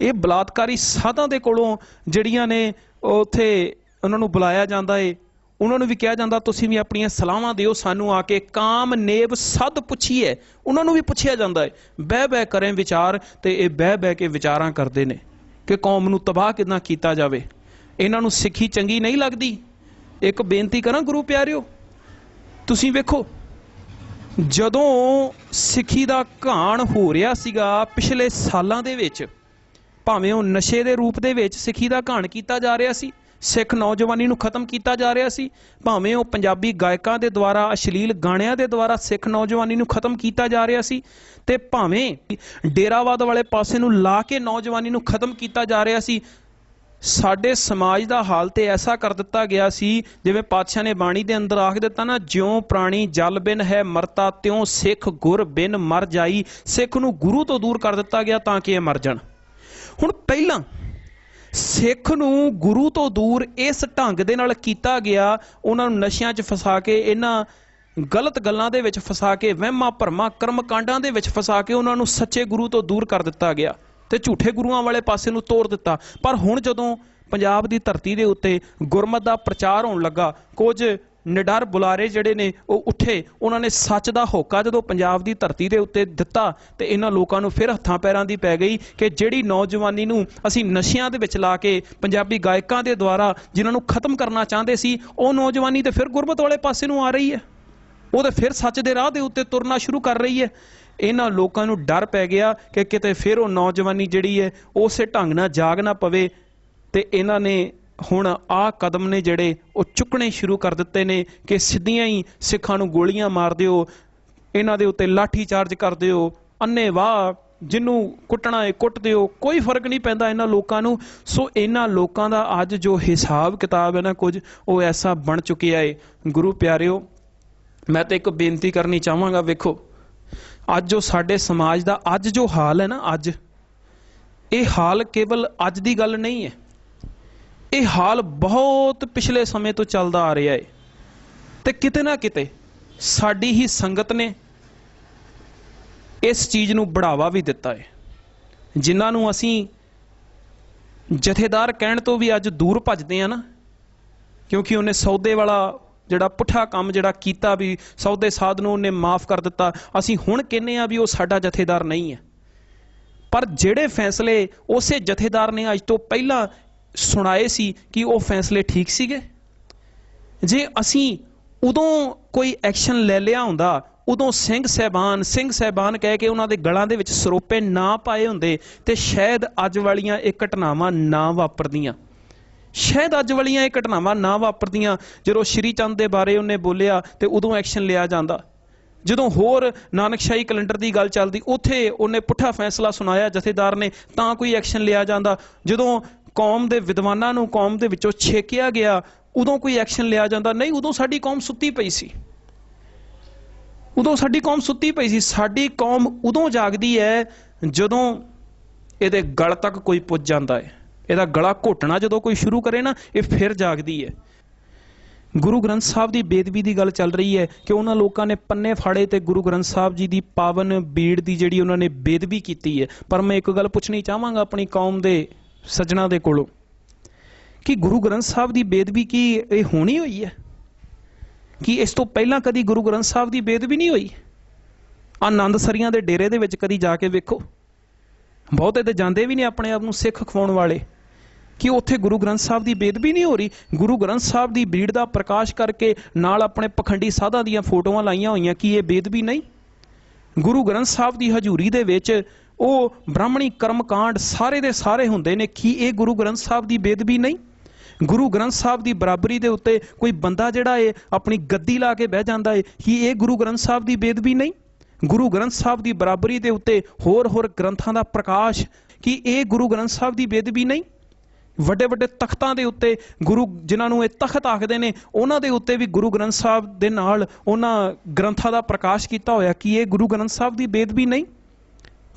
ਇਹ ਬਲਾਤਕਾਰੀ ਸਾਧਾਂ ਦੇ ਕੋਲੋਂ ਜਿਹੜੀਆਂ ਨੇ ਉਹ ਉੱਥੇ ਉਹਨਾਂ ਨੂੰ ਬੁਲਾਇਆ ਜਾਂਦਾ ਏ, ਉਹਨਾਂ ਨੂੰ ਵੀ ਕਿਹਾ ਜਾਂਦਾ, ਤੁਸੀਂ ਵੀ ਆਪਣੀਆਂ ਸਲਾਹਾਂ ਦਿਓ ਸਾਨੂੰ ਆ ਕੇ, ਕਾਮ ਨੇਬ ਸਦ ਪੁੱਛੀਏ। ਉਹਨਾਂ ਨੂੰ ਵੀ ਪੁੱਛਿਆ ਜਾਂਦਾ ਏ। ਬਹਿ ਬਹਿ ਕਰੇ ਵਿਚਾਰ ਤੇ ਇਹ ਬਹਿ ਬਹਿ ਕੇ ਵਿਚਾਰਾਂ ਕਰਦੇ ਨੇ ਕਿ ਕੌਮ ਨੂੰ ਤਬਾਹ ਕਿਦਾਂ ਕੀਤਾ ਜਾਵੇ। ਇਹਨਾਂ ਨੂੰ ਸਿੱਖੀ ਚੰਗੀ ਨਹੀਂ ਲੱਗਦੀ। ਇੱਕ ਬੇਨਤੀ ਕਰਾਂ ਗੁਰੂ ਪਿਆਰਿਓ, ਤੁਸੀਂ ਵੇਖੋ ਜਦੋਂ ਸਿੱਖੀ ਦਾ ਘਾਣ ਹੋ ਰਿਹਾ ਸੀਗਾ ਪਿਛਲੇ ਸਾਲਾਂ ਦੇ ਵਿੱਚ, ਭਾਵੇਂ ਉਹ ਨਸ਼ੇ ਦੇ ਰੂਪ ਦੇ ਵਿੱਚ ਸਿੱਖੀ ਦਾ ਘਾਣ ਕੀਤਾ ਜਾ ਰਿਹਾ ਸੀ, ਸਿੱਖ ਨੌਜਵਾਨੀ ਨੂੰ ਖਤਮ ਕੀਤਾ ਜਾ ਰਿਹਾ ਸੀ, ਭਾਵੇਂ ਉਹ ਪੰਜਾਬੀ ਗਾਇਕਾਂ ਦੇ ਦੁਆਰਾ, ਅਸ਼ਲੀਲ ਗਾਣਿਆਂ ਦੇ ਦੁਆਰਾ ਸਿੱਖ ਨੌਜਵਾਨੀ ਨੂੰ ਖਤਮ ਕੀਤਾ ਜਾ ਰਿਹਾ ਸੀ, ਤੇ ਭਾਵੇਂ ਡੇਰਾਵਾਦ ਵਾਲੇ ਪਾਸੇ ਨੂੰ ਲਾ ਕੇ ਨੌਜਵਾਨੀ ਨੂੰ ਖਤਮ ਕੀਤਾ ਜਾ ਰਿਹਾ ਸੀ ਸਾਡੇ ਸਮਾਜ ਦਾ ਹਾਲ ਤੇ ਐਸਾ ਕਰ ਦਿੱਤਾ ਗਿਆ ਸੀ, ਜਿਵੇਂ ਪਾਤਸ਼ਾਹ ਨੇ ਬਾਣੀ ਦੇ ਅੰਦਰ ਆਖ ਦਿੱਤਾ ਨਾ, ਜਿਉਂ ਪ੍ਰਾਣੀ ਜਲ ਬਿਨ ਹੈ ਮਰਤਾ, ਤਿਉਂ ਸਿੱਖ ਗੁਰ ਬਿਨ ਮਰ ਜਾਈ। ਸਿੱਖ ਨੂੰ ਗੁਰੂ ਤੋਂ ਦੂਰ ਕਰ ਦਿੱਤਾ ਗਿਆ ਤਾਂ ਕਿ ਇਹ ਮਰ ਜਾਣ। ਹੁਣ ਪਹਿਲਾਂ ਸਿੱਖ ਨੂੰ ਗੁਰੂ ਤੋਂ ਦੂਰ ਇਸ ਢੰਗ ਦੇ ਨਾਲ ਕੀਤਾ ਗਿਆ, ਉਹਨਾਂ ਨੂੰ ਨਸ਼ਿਆਂ 'ਚ ਫਸਾ ਕੇ, ਇਹਨਾਂ ਗਲਤ ਗੱਲਾਂ ਦੇ ਵਿੱਚ ਫਸਾ ਕੇ, ਵਹਿਮਾਂ ਭਰਮਾਂ ਕਰਮ ਕਾਂਡਾਂ ਦੇ ਵਿੱਚ ਫਸਾ ਕੇ, ਉਹਨਾਂ ਨੂੰ ਸੱਚੇ ਗੁਰੂ ਤੋਂ ਦੂਰ ਕਰ ਦਿੱਤਾ ਗਿਆ। ਤੇ ਝੂਠੇ ਗੁਰੂਆਂ ਵਾਲੇ ਪਾਸੇ ਨੂੰ ਤੋਰ ਦਿੱਤਾ। ਪਰ ਹੁਣ ਜਦੋਂ ਪੰਜਾਬ ਦੀ ਧਰਤੀ ਦੇ ਉੱਤੇ ਗੁਰਮਤ ਦਾ ਪ੍ਰਚਾਰ ਹੋਣ ਲੱਗਾ, ਕੁਝ ਨਿਡਰ ਬੁਲਾਰੇ ਜਿਹੜੇ ਨੇ, ਉਹ ਉੱਠੇ। ਉਹਨਾਂ ਨੇ ਸੱਚ ਦਾ ਹੋਕਾ ਜਦੋਂ ਪੰਜਾਬ ਦੀ ਧਰਤੀ ਦੇ ਉੱਤੇ ਦਿੱਤਾ ਤੇ ਇਹਨਾਂ ਲੋਕਾਂ ਨੂੰ ਫਿਰ ਹੱਥਾਂ ਪੈਰਾਂ ਦੀ ਪੈ ਗਈ ਕਿ ਜਿਹੜੀ ਨੌਜਵਾਨੀ ਨੂੰ ਅਸੀਂ ਨਸ਼ਿਆਂ ਦੇ ਵਿੱਚ ਲਾ ਕੇ ਪੰਜਾਬੀ ਗਾਇਕਾਂ ਦੇ ਦੁਆਰਾ ਜਿਨ੍ਹਾਂ ਨੂੰ ਖਤਮ ਕਰਨਾ ਚਾਹੁੰਦੇ ਸੀ, ਉਹ ਨੌਜਵਾਨੀ ਤੇ ਫਿਰ ਗੁਰਮਤ ਵਾਲੇ ਪਾਸੇ ਨੂੰ ਆ ਰਹੀ ਹੈ। ਉਹ ਤੇ ਫਿਰ ਸੱਚ ਦੇ ਰਾਹ ਦੇ ਉੱਤੇ ਤੁਰਨਾ ਸ਼ੁਰੂ ਕਰ ਰਹੀ ਹੈ। ਇਹਨਾਂ ਲੋਕਾਂ ਨੂੰ ਡਰ ਪੈ ਗਿਆ ਕਿ ਕਿਤੇ ਫਿਰ ਉਹ ਨੌਜਵਾਨੀ ਜਿਹੜੀ ਹੈ, ਉਸੇ ਢੰਗ ਨਾਲ ਜਾਗ ਨਾ ਪਵੇ ਤੇ ਇਹਨਾਂ ਨੇ ਹੁਣ ਆਹ ਕਦਮ ਨੇ ਜਿਹੜੇ ਉਹ ਚੁੱਕਣੇ ਸ਼ੁਰੂ ਕਰ ਦਿੱਤੇ ਨੇ ਕਿ ਸਿੱਧੀਆਂ ਹੀ ਸਿੱਖਾਂ ਨੂੰ ਗੋਲੀਆਂ ਮਾਰ ਦਿਓ, ਇਹਨਾਂ ਦੇ ਉੱਤੇ ਲਾਠੀ ਚਾਰਜ ਕਰ ਦਿਓ, ਅੰਨੇ ਵਾਹ ਜਿਹਨੂੰ ਕੁੱਟਣਾ ਹੈ, ਕੁੱਟ ਦਿਓ, ਕੋਈ ਫ਼ਰਕ ਨਹੀਂ ਪੈਂਦਾ ਇਹਨਾਂ ਲੋਕਾਂ ਨੂੰ। ਸੋ ਇਹਨਾਂ ਲੋਕਾਂ ਦਾ ਅੱਜ ਜੋ ਹਿਸਾਬ ਕਿਤਾਬ ਹੈ ਨਾ ਕੁਝ, ਉਹ ਐਸਾ ਬਣ ਚੁੱਕਿਆ ਹੈ। ਗੁਰੂ ਪਿਆਰਿਓ, ਮੈਂ ਤਾਂ ਇੱਕ ਬੇਨਤੀ ਕਰਨੀ ਚਾਹਾਂਗਾ, ਵੇਖੋ। ਅੱਜ ਜੋ ਸਾਡੇ ਸਮਾਜ ਦਾ ਅੱਜ ਜੋ ਹਾਲ ਹੈ ਨਾ ਅੱਜ, ਇਹ ਹਾਲ ਕੇਵਲ ਅੱਜ ਦੀ ਗੱਲ ਨਹੀਂ ਹੈ। ਇਹ ਹਾਲ ਬਹੁਤ ਪਿਛਲੇ ਸਮੇਂ ਤੋਂ ਚੱਲਦਾ ਆ ਰਿਹਾ ਹੈ। ਤੇ ਕਿਤੇ ਨਾ ਕਿਤੇ ਸਾਡੀ ਹੀ ਸੰਗਤ ਨੇ ਇਸ ਚੀਜ਼ ਨੂੰ ਬੜਾਵਾ ਵੀ ਦਿੱਤਾ ਹੈ। ਜਿਨ੍ਹਾਂ ਨੂੰ ਅਸੀਂ ਜਥੇਦਾਰ ਕਹਿਣ ਤੋਂ ਵੀ ਅੱਜ ਦੂਰ ਭੱਜਦੇ ਆ ਨਾ, ਕਿਉਂਕਿ ਉਹਨੇ ਸੌਦੇ ਵਾਲਾ ਜਿਹੜਾ ਪੁੱਠਾ ਕੰਮ ਜਿਹੜਾ ਕੀਤਾ ਵੀ ਸੌਦੇ ਸਾਧ ਨੂੰ ਉਹਨੇ ਮਾਫ ਕਰ ਦਿੱਤਾ, ਅਸੀਂ ਹੁਣ ਕਹਿੰਨੇ ਆ ਵੀ ਉਹ ਸਾਡਾ ਜਥੇਦਾਰ ਨਹੀਂ ਹੈ। ਪਰ ਜਿਹੜੇ ਫੈਸਲੇ ਉਸੇ ਜਥੇਦਾਰ ਨੇ ਅੱਜ ਤੋਂ ਪਹਿਲਾਂ ਸੁਣਾਏ ਸੀ ਕਿ ਉਹ ਫੈਸਲੇ ਠੀਕ ਸੀਗੇ? ਜੇ ਅਸੀਂ ਉਦੋਂ ਕੋਈ ਐਕਸ਼ਨ ਲੈ ਲਿਆ ਹੁੰਦਾ, ਉਦੋਂ ਸਿੰਘ ਸਹਿਬਾਨ ਸਿੰਘ ਸਹਿਬਾਨ ਕਹਿ ਕੇ ਉਹਨਾਂ ਦੇ ਗਲਾਂ ਦੇ ਵਿੱਚ ਸਰੋਪੇ ਨਾ ਪਾਏ ਹੁੰਦੇ ਤੇ ਸ਼ਾਇਦ ਅੱਜ ਵਾਲੀਆਂ ਇਹ ਘਟਨਾਵਾਂ ਨਾ ਵਾਪਰਦੀਆਂ। ਸ਼ਾਇਦ ਅੱਜ ਵਾਲੀਆਂ ਇਹ ਘਟਨਾਵਾਂ ਨਾ ਵਾਪਰਦੀਆਂ, ਜਦੋਂ ਸ਼੍ਰੀ ਚੰਦ ਦੇ ਬਾਰੇ ਉਹਨੇ ਬੋਲਿਆ ਤੇ ਉਦੋਂ ਐਕਸ਼ਨ ਲਿਆ ਜਾਂਦਾ। ਜਦੋਂ ਹੋਰ ਨਾਨਕਸ਼ਾਹੀ ਕੈਲੰਡਰ ਦੀ ਗੱਲ ਚੱਲਦੀ, ਉੱਥੇ ਉਹਨੇ ਪੁੱਠਾ ਫੈਸਲਾ ਸੁਣਾਇਆ, ਜਥੇਦਾਰ ਨੇ ਤਾਂ ਕੋਈ ਐਕਸ਼ਨ ਲਿਆ ਜਾਂਦਾ। ਜਦੋਂ ਕੌਮ ਦੇ ਵਿਦਵਾਨਾਂ ਨੂੰ ਕੌਮ ਦੇ ਵਿੱਚੋਂ ਛੇਕਿਆ ਗਿਆ, ਉਦੋਂ ਕੋਈ ਐਕਸ਼ਨ ਲਿਆ ਜਾਂਦਾ। ਨਹੀਂ, ਉਦੋਂ ਸਾਡੀ ਕੌਮ ਸੁੱਤੀ ਪਈ ਸੀ। ਉਦੋਂ ਸਾਡੀ ਕੌਮ ਸੁੱਤੀ ਪਈ ਸੀ। ਸਾਡੀ ਕੌਮ ਉਦੋਂ ਜਾਗਦੀ ਹੈ ਜਦੋਂ ਇਹਦੇ ਗਲ ਤੱਕ ਕੋਈ ਪੁੱਜ ਜਾਂਦਾ ਹੈ। ਇਹਦਾ ਗਲਾ ਘੋਟਣਾ ਜਦੋਂ ਕੋਈ ਸ਼ੁਰੂ ਕਰੇ ਨਾ, ਇਹ ਫਿਰ ਜਾਗਦੀ ਹੈ ਗੁਰੂ ਗ੍ਰੰਥ ਸਾਹਿਬ ਦੀ ਬੇਦਬੀ ਦੀ ਗੱਲ ਚੱਲ ਰਹੀ ਹੈ ਕਿ ਉਹਨਾਂ ਲੋਕਾਂ ਨੇ ਪੰਨੇ ਫਾੜੇ ਤੇ ਗੁਰੂ ਗ੍ਰੰਥ ਸਾਹਿਬ ਜੀ ਦੀ ਪਾਵਨ ਬੀੜ ਦੀ ਜਿਹੜੀ ਉਹਨਾਂ ਨੇ ਬੇਦਬੀ ਕੀਤੀ ਹੈ ਪਰ ਮੈਂ ਇੱਕ ਗੱਲ ਪੁੱਛਣੀ ਚਾਹਾਂਗਾ ਆਪਣੀ ਕੌਮ ਦੇ ਸੱਜਣਾ ਦੇ ਕੋਲੋਂ ਕਿ ਗੁਰੂ ਗ੍ਰੰਥ ਸਾਹਿਬ ਦੀ ਬੇਦਬੀ ਕੀ ਇਹ ਹੋਣੀ ਹੋਈ ਹੈ ਕਿ ਇਸ ਤੋਂ ਪਹਿਲਾਂ ਕਦੀ ਗੁਰੂ ਗ੍ਰੰਥ ਸਾਹਿਬ ਦੀ ਬੇਦਬੀ ਨਹੀਂ ਹੋਈ? ਆਨੰਦ ਸਰੀਆਂ ਦੇ ਡੇਰੇ ਦੇ ਵਿੱਚ ਕਦੀ ਜਾ ਕੇ ਵੇਖੋ। ਬਹੁਤੇ ਤੇ ਜਾਂਦੇ ਵੀ ਨੇ ਆਪਣੇ ਆਪ ਨੂੰ ਸਿੱਖ ਖਵਾਉਣ ਵਾਲੇ। ਕਿ ਉੱਥੇ ਗੁਰੂ ਗ੍ਰੰਥ ਸਾਹਿਬ ਦੀ ਬੇਦਬੀ ਨਹੀਂ ਹੋ ਰਹੀ? ਗੁਰੂ ਗ੍ਰੰਥ ਸਾਹਿਬ ਦੀ ਬੀੜ ਦਾ ਪ੍ਰਕਾਸ਼ ਕਰਕੇ ਨਾਲ ਆਪਣੇ ਪਖੰਡੀ ਸਾਧਾਂ ਦੀਆਂ ਫੋਟੋਆਂ ਲਾਈਆਂ ਹੋਈਆਂ, ਕਿ ਇਹ ਬੇਦਬੀ ਨਹੀਂ? ਗੁਰੂ ਗ੍ਰੰਥ ਸਾਹਿਬ ਦੀ ਹਜ਼ੂਰੀ ਦੇ ਵਿੱਚ ਉਹ ਬ੍ਰਾਹਮਣੀ ਕਰਮਕਾਂਡ ਸਾਰੇ ਦੇ ਸਾਰੇ ਹੁੰਦੇ ਨੇ, ਕੀ ਇਹ ਗੁਰੂ ਗ੍ਰੰਥ ਸਾਹਿਬ ਦੀ ਬੇਦਬੀ ਨਹੀਂ? ਗੁਰੂ ਗ੍ਰੰਥ ਸਾਹਿਬ ਦੀ ਬਰਾਬਰੀ ਦੇ ਉੱਤੇ ਕੋਈ ਬੰਦਾ ਜਿਹੜਾ ਏ, ਆਪਣੀ ਗੱਦੀ ਲਾ ਕੇ ਬਹਿ ਜਾਂਦਾ ਏ, ਕੀ ਇਹ ਗੁਰੂ ਗ੍ਰੰਥ ਸਾਹਿਬ ਦੀ ਬੇਦਬੀ ਨਹੀਂ? ਗੁਰੂ ਗ੍ਰੰਥ ਸਾਹਿਬ ਦੀ ਬਰਾਬਰੀ ਦੇ ਉੱਤੇ ਹੋਰ ਹੋਰ ਗ੍ਰੰਥਾਂ ਦਾ ਪ੍ਰਕਾਸ਼, ਕੀ ਇਹ ਗੁਰੂ ਗ੍ਰੰਥ ਸਾਹਿਬ ਦੀ ਬੇਦਬੀ ਨਹੀਂ? ਵੱਡੇ ਵੱਡੇ ਤਖਤਾਂ ਦੇ ਉੱਤੇ ਗੁਰੂ, ਜਿਨ੍ਹਾਂ ਨੂੰ ਇਹ ਤਖਤ ਆਖਦੇ ਨੇ, ਉਹਨਾਂ ਦੇ ਉੱਤੇ ਵੀ ਗੁਰੂ ਗ੍ਰੰਥ ਸਾਹਿਬ ਦੇ ਨਾਲ ਉਹਨਾਂ ਗ੍ਰੰਥਾਂ ਦਾ ਪ੍ਰਕਾਸ਼ ਕੀਤਾ ਹੋਇਆ। ਕਿ ਇਹ ਗੁਰੂ ਗ੍ਰੰਥ ਸਾਹਿਬ ਦੀ ਬੇਦਬੀ ਨਹੀਂ?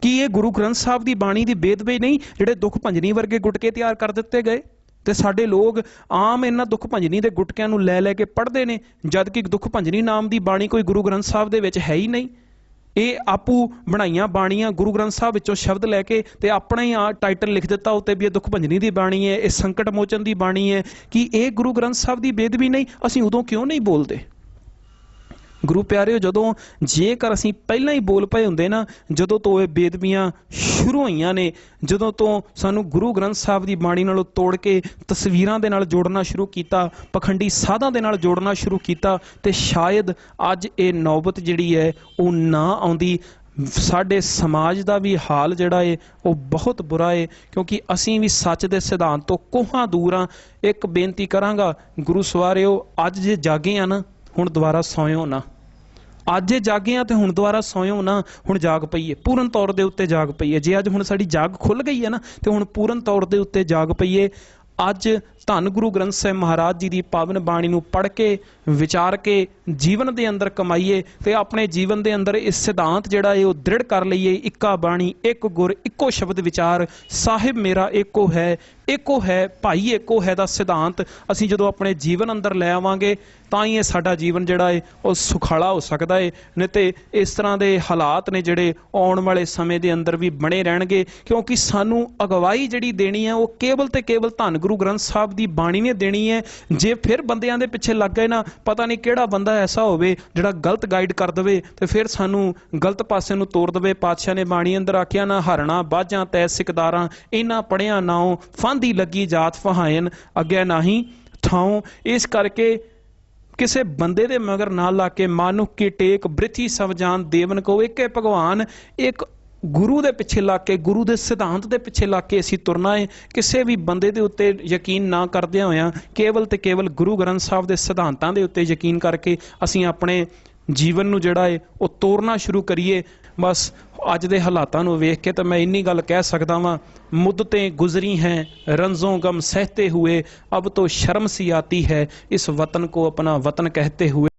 ਕੀ ਇਹ ਗੁਰੂ ਗ੍ਰੰਥ ਸਾਹਿਬ ਦੀ ਬਾਣੀ ਦੀ ਬੇਦਬੀ ਨਹੀਂ, ਜਿਹੜੇ ਦੁੱਖ ਭੰਜਨੀ ਵਰਗੇ ਗੁਟਕੇ ਤਿਆਰ ਕਰ ਦਿੱਤੇ ਗਏ? ਤੇ ਸਾਡੇ ਲੋਕ ਆਮ ਇਹਨਾਂ ਦੁੱਖ ਭੰਜਨੀ ਦੇ ਗੁਟਕਿਆਂ ਨੂੰ ਲੈ ਲੈ ਕੇ ਪੜ੍ਹਦੇ ਨੇ ਜਦ ਕਿ ਦੁੱਖ ਭੰਜਨੀ ਨਾਮ ਦੀ ਬਾਣੀ ਕੋਈ ਗੁਰੂ ਗ੍ਰੰਥ ਸਾਹਿਬ ਦੇ ਵਿੱਚ ਹੈ ਹੀ ਨਹੀਂ। ਇਹ ਆਪੂ ਬਣਾਈਆਂ ਬਾਣੀਆਂ ਗੁਰੂ ਗ੍ਰੰਥ ਸਾਹਿਬ ਵਿੱਚੋਂ ਸ਼ਬਦ ਲੈ ਕੇ ਤੇ ਆਪਣਾ ਹੀ ਆ ਟਾਈਟਲ ਲਿਖ ਦਿੱਤਾ ਉੱਤੇ ਵੀ ਇਹ ਦੁੱਖ ਭੰਜਨੀ ਦੀ ਬਾਣੀ ਹੈ, ਇਹ ਸੰਕਟ ਮੋਚਨ ਦੀ ਬਾਣੀ ਹੈ ਕਿ ਇਹ ਗੁਰੂ ਗ੍ਰੰਥ ਸਾਹਿਬ ਦੀ ਬੇਦਬੀ ਨਹੀਂ, ਅਸੀਂ ਉਦੋਂ ਕਿਉਂ ਨਹੀਂ ਬੋਲਦੇ? ਗੁਰੂ ਪਿਆਰਿਓ, ਜਦੋਂ ਜੇਕਰ ਅਸੀਂ ਪਹਿਲਾਂ ਹੀ ਬੋਲ ਪਏ ਹੁੰਦੇ ਨਾ, ਜਦੋਂ ਤੋਂ ਇਹ ਬੇਦਬੀਆਂ ਸ਼ੁਰੂ ਹੋਈਆਂ ਨੇ, ਜਦੋਂ ਤੋਂ ਸਾਨੂੰ ਗੁਰੂ ਗ੍ਰੰਥ ਸਾਹਿਬ ਦੀ ਬਾਣੀ ਨਾਲੋਂ ਤੋੜ ਕੇ ਤਸਵੀਰਾਂ ਦੇ ਨਾਲ ਜੋੜਨਾ ਸ਼ੁਰੂ ਕੀਤਾ, ਪਖੰਡੀ ਸਾਧਾਂ ਦੇ ਨਾਲ ਜੋੜਨਾ ਸ਼ੁਰੂ ਕੀਤਾ, ਤੇ ਸ਼ਾਇਦ ਅੱਜ ਇਹ ਨੌਬਤ ਜਿਹੜੀ ਹੈ, ਉਹ ਨਾ ਆਉਂਦੀ। ਸਾਡੇ ਸਮਾਜ ਦਾ ਵੀ ਹਾਲ ਜਿਹੜਾ ਏ, ਉਹ ਬਹੁਤ ਬੁਰਾ ਏ, ਕਿਉਂਕਿ ਅਸੀਂ ਵੀ ਸੱਚ ਦੇ ਸਿਧਾਂਤ ਤੋਂ ਕੋਹਾਂ ਦੂਰ ਆ। ਇੱਕ ਬੇਨਤੀ ਕਰਾਂਗਾ, ਗੁਰੂ ਸਵਾਰਿਓ, ਅੱਜ ਜੇ ਜਾਗੇ ਆ ਨਾ, ਹੁਣ ਦੁਬਾਰਾ ਸੌਇਓ ਨਾ। ਅੱਜ ਇਹ ਜਾਗੇ ਆ ਤੇ ਹੁਣ ਦੁਬਾਰਾ ਸੌਇਓ ਨਾ, ਹੁਣ ਜਾਗ ਪਈਏ ਪੂਰਨ ਤੌਰ ਦੇ ਉੱਤੇ ਜਾਗ ਪਈਏ ਜੇ ਅੱਜ ਹੁਣ ਸਾਡੀ ਜਾਗ ਖੁੱਲ ਗਈ ਹੈ ਨਾ, ਤੇ ਹੁਣ ਪੂਰਨ ਤੌਰ ਦੇ ਉੱਤੇ ਜਾਗ ਪਈਏ ਅੱਜ ਧੰਨ ਗੁਰੂ ਗ੍ਰੰਥ ਸਾਹਿਬ ਮਹਾਰਾਜ ਜੀ ਦੀ ਪਾਵਨ ਬਾਣੀ ਨੂੰ ਪੜ੍ਹ ਕੇ, ਵਿਚਾਰ ਕੇ, ਜੀਵਨ ਦੇ ਅੰਦਰ ਕਮਾਈਏ ਤੇ ਆਪਣੇ ਜੀਵਨ ਦੇ ਅੰਦਰ ਇਸ ਸਿਧਾਂਤ ਜਿਹੜਾ ਹੈ ਉਹ ਦ੍ਰਿੜ ਕਰ ਲਈਏ। ਇੱਕਾ ਬਾਣੀ, ਇੱਕ ਗੁਰ, ਇੱਕੋ ਸ਼ਬਦ ਵਿਚਾਰ। ਸਾਹਿਬ ਮੇਰਾ ਇੱਕੋ ਹੈ ਇੱਕੋ ਹੈ, ਭਾਈ ਇੱਕੋ ਹੈ ਦਾ ਸਿਧਾਂਤ, ਅਸੀਂ ਜਦੋਂ ਆਪਣੇ ਜੀਵਨ ਅੰਦਰ ਲੈ ਆਵਾਂਗੇ, ਤਾਂ ਹੀ ਇਹ ਸਾਡਾ ਜੀਵਨ ਜਿਹੜਾ ਹੈ ਉਹ ਸੁਖਾਲਾ ਹੋ ਸਕਦਾ ਹੈ ਨਹੀਂ ਤੇ ਇਸ ਤਰ੍ਹਾਂ ਦੇ ਹਾਲਾਤ ਨੇ ਜਿਹੜੇ ਆਉਣ ਵਾਲੇ ਸਮੇਂ ਦੇ ਅੰਦਰ ਵੀ ਬਣੇ ਰਹਿਣਗੇ, ਕਿਉਂਕਿ ਸਾਨੂੰ ਅਗਵਾਈ ਜਿਹੜੀ ਦੇਣੀ ਹੈ, ਉਹ ਕੇਵਲ ਤੇ ਕੇਵਲ ਧੰਨ ਗੁਰੂ ਗ੍ਰੰਥ ਸਾਹਿਬ ਦੀ ਬਾਣੀ ਨੇ ਦੇਣੀ ਹੈ। ਜੇ ਫਿਰ ਬੰਦਿਆਂ ਦੇ ਪਿੱਛੇ ਲੱਗ ਗਏ ਨਾ, ਪਤਾ ਨਹੀਂ ਕਿਹੜਾ ਬੰਦਾ ਐਸਾ ਹੋਵੇ ਜਿਹੜਾ ਗਲਤ ਗਾਈਡ ਕਰ ਦਵੇ ਤੇ ਫਿਰ ਸਾਨੂੰ ਗਲਤ ਪਾਸੇ ਨੂੰ ਤੋਰ ਦਵੇ। ਪਾਤਸ਼ਾਹ ਨੇ ਬਾਣੀ ਅੰਦਰ ਆਖਿਆ, ਨਾ ਹਰਣਾ, ਬਾਝਾਂ, ਤੈ ਸਿਕਦਾਰਾਂ ਇਹਨਾਂ ਪੜਿਆ ਨਾਉ ਦੀ ਲੱਗੀ ਜਾਤ ਫਹਾਇਨ ਅੱਗੇ ਨਹੀਂ ਥਾਉ। ਇਸ ਕਰਕੇ ਕਿਸੇ ਬੰਦੇ ਦੇ ਮਗਰ ਨਾ ਲਾ ਕੇ ਮਾਨੁਖ ਕੀ ਟੇਕ ਬ੍ਰਿਥੀ ਸਭ ਦੇਵਨ ਕੋ। ਇੱਕੇ ਭਗਵਾਨ ਇੱਕ ਗੁਰੂ ਦੇ ਪਿੱਛੇ ਲੱਗ ਕੇ, ਗੁਰੂ ਦੇ ਸਿਧਾਂਤ ਦੇ ਪਿੱਛੇ ਲੱਗ ਕੇ ਅਸੀਂ ਤੁਰਨਾ ਹੈ ਕਿਸੇ ਵੀ ਬੰਦੇ ਦੇ ਉੱਤੇ ਯਕੀਨ ਨਾ ਕਰਦਿਆਂ ਹੋਇਆਂ, ਕੇਵਲ ਤੇ ਕੇਵਲ ਗੁਰੂ ਗ੍ਰੰਥ ਸਾਹਿਬ ਦੇ ਸਿਧਾਂਤਾਂ ਦੇ ਉੱਤੇ ਯਕੀਨ ਕਰਕੇ ਅਸੀਂ ਆਪਣੇ ਜੀਵਨ ਨੂੰ ਜਿਹੜਾ ਹੈ ਉਹ ਤੋਰਨਾ ਸ਼ੁਰੂ ਕਰੀਏ। ਬਸ ਅੱਜ ਦੇ ਹਾਲਾਤਾਂ ਨੂੰ ਵੇਖ ਕੇ ਤਾਂ ਮੈਂ ਇੰਨੀ ਗੱਲ ਕਹਿ ਸਕਦਾ ਵਾਂ, ਮੁੱਦਤੇ ਗੁਜ਼ਰੀ ਹੈ, ਰੰਜ਼ੋਂ ਗਮ ਸਹਤੇ ਹੋਏ, ਅਬ ਤੋ ਸ਼ਰਮ ਸੀ ਆਤੀ ਹੈ, ਇਸ ਵਤਨ ਕੋ ਆਪਣਾ ਵਤਨ ਕਹਤੇ ਹੋਏ।